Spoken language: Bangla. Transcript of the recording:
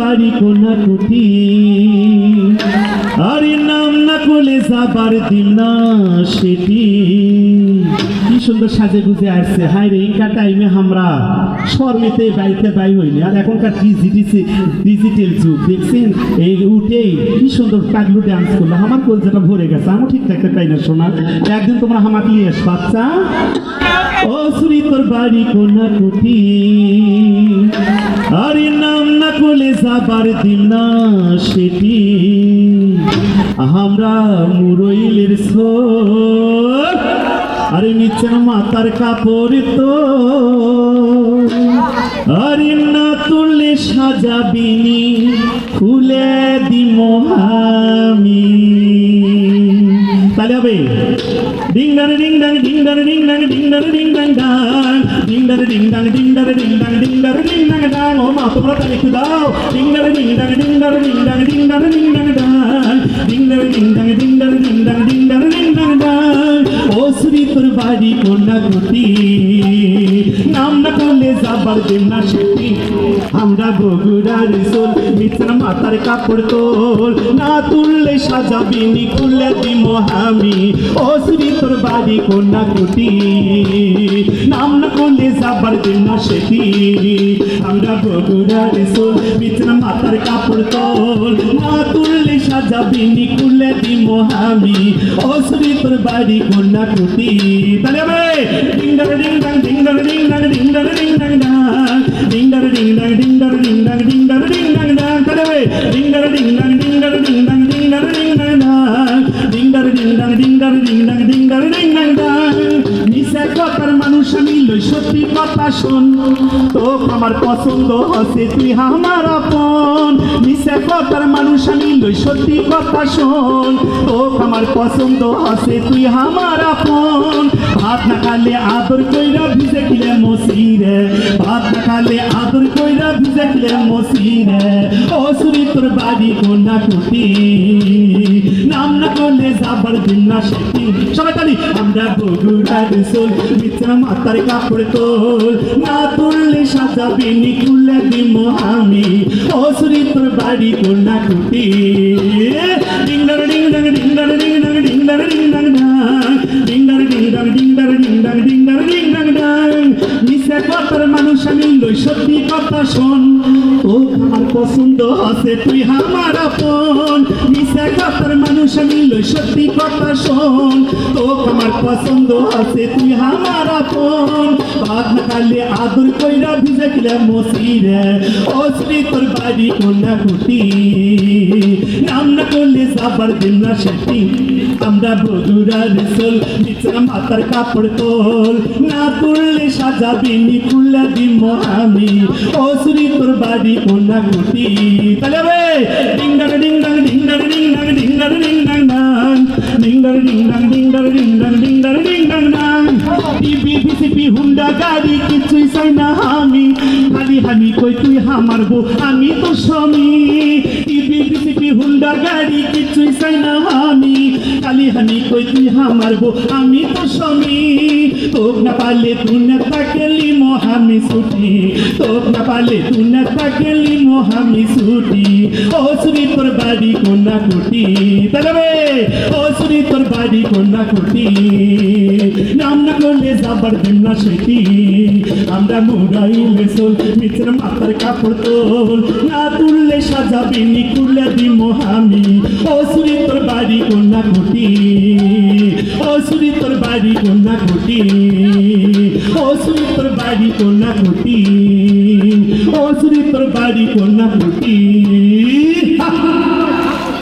বাড়ি কোনা কুটি আরে নাম না করলে যাবার দিন না সেটি। কি সুন্দর সাজে গুজে আসছে। হাই রে ইনকা টাইমে আমরা শর্মেতে বাড়িতে বাই হইনি? আর এখনকার ডিজিটিসি ডিজিটাল যুগ, দেখছেন? এই উঠেই কি সুন্দর পাগলু ডান্স করল। আমার কলজাটা ভরে গেছে। আমি ঠিক থাকতে পাই না শোনা একদিন তোমরা হামাক নিয়ে এস বাচ্চা ও শ্রী তোর বাড়ি কোনা কুটি করলে যাবার দিন না সেটি। আমরা মুরইলের আরে নিচের মাথার কাপড় তো। আরে না তুললে সাজাবিনি খুলে দিম আমি। তাহলে হবে? ডিং ডাং ডিং ডাং ডিং ডাং ডিং ডাং ডিং ডাং ডিং ডাং ডাং ডিং ডাং ডিং ডাং ডিং ডাং ডিং ডাং ডিং ডাং ডিং ডাং ডাং ও মা তোমরা তাহলে একটু দাও ডিং ডাং ডিং ডাং ডিং ডাং ডিং ডাং ডিং ডাং ডিং ডাং ডাং ডিং ডাং ডিং ডাং ডিং ডাং ডিং ডাং ডিং ডাং ডিং ডাং ডাং ও শ্রী তোর বাড়ি কন্যা গতি নাম না করলে যাবার দিন না সেটি। আমরা বগুড়ার সোল মিত্র মাথার কাপড় তোল। না তুললে সাজাবিনি, খুললে দিম আমি ও শ্রী তোর বাড়ি কন্যা কুটি নাম না করলে যাবার দিন না সেটি। আমরা বগুড়ার সোল মিত্র মাথার কাপড় তোল। না তুললে সাজাবিনি, খুললে দিম আমি ও শ্রী তোর বাড়ি কন্যা কুটি তাহলে ডিং, ডাং ডিং ডাং ডিং ডাং ডিং, ডাং আমার পছন্দ হচ্ছে তুই আমার আপন মিশা কথার আমি সত্যি কথা শোন। তো আমার পছন্দ হচ্ছে তুই আমার আপন। ভাত না খালে আদর কইরা ভিজে গেলে মসিরে ভাত না খালে আদর কইরা ভিজে গেলে মসিরে ও সুরি তোর বাড়ি কোনা কুটি? নাম না করলে যাবার দিন না সেটি। সবাই তালি, আমরা বগুড়ার সোল বিছানা মাথার কাপড় তোল। না তুললে সাজাবি নি খুলে আমি। ও সুরি তোর বাড়ি কোনা কুটি? ডিং কথার মানুষ আমি লই, সত্যি কথা শোন। ও, আমার পছন্দ আছে, তুই আমার আপন। মিশে কথার মানুষ আমি লই, সত্যি কথা শোন। তো আমার পছন্দ আছে, তুই আমার আপন। না খালে আদর কইরা ভিজে গেলে মসিরে ও শ্রী তোর বাড়ি কোনা কুটি নাম না করলে যাবার দিন না সেটি। আমরা বধুরা রিসল বিছানা মাথার কাপড় তোল। না তুললে সাজাবি নি খুললে দিম আমি শ্রী তোর বাড়ি কুটি তাহলে হবে ডিং ডাং ডিং ডাং ডিং ডাং ডিং ডাং ডিং ডাং ডিং ডাং ডাং ডিং ডাং ডিং হুন্ডা গাড়ি না আমি খালি হানি কই তুই বউ আমি তো স্বামী হুন্ডা গাড়ি না আমি খালি হানি কই তুই বউ আমি তো স্বামী তোক না পালে তুই না থাকলি মহামি ছুটি। তোক না পালে তুই না থাকলি মহামি ছুটি। ও শ্রী তোর বাড়ি কোনা কুটি। তাহলে ও শ্রী তোর বাড়ি কোনা কুটি। নাম না করলে যাবার দিন না সেটি। আমরা মুরাইলে সোল মিত্র মাথার কাপড় তোল। না তুললে সাজাবি নি খুলে দিম আমি ও শ্রী তোর বাড়ি কোনা কুটি। শ্রী তোর বাড়ি কোনা কুটি ও শ্রী তোর বাড়ি কোনা কুটি ও শ্রী তোর বাড়ি কোনা কুটি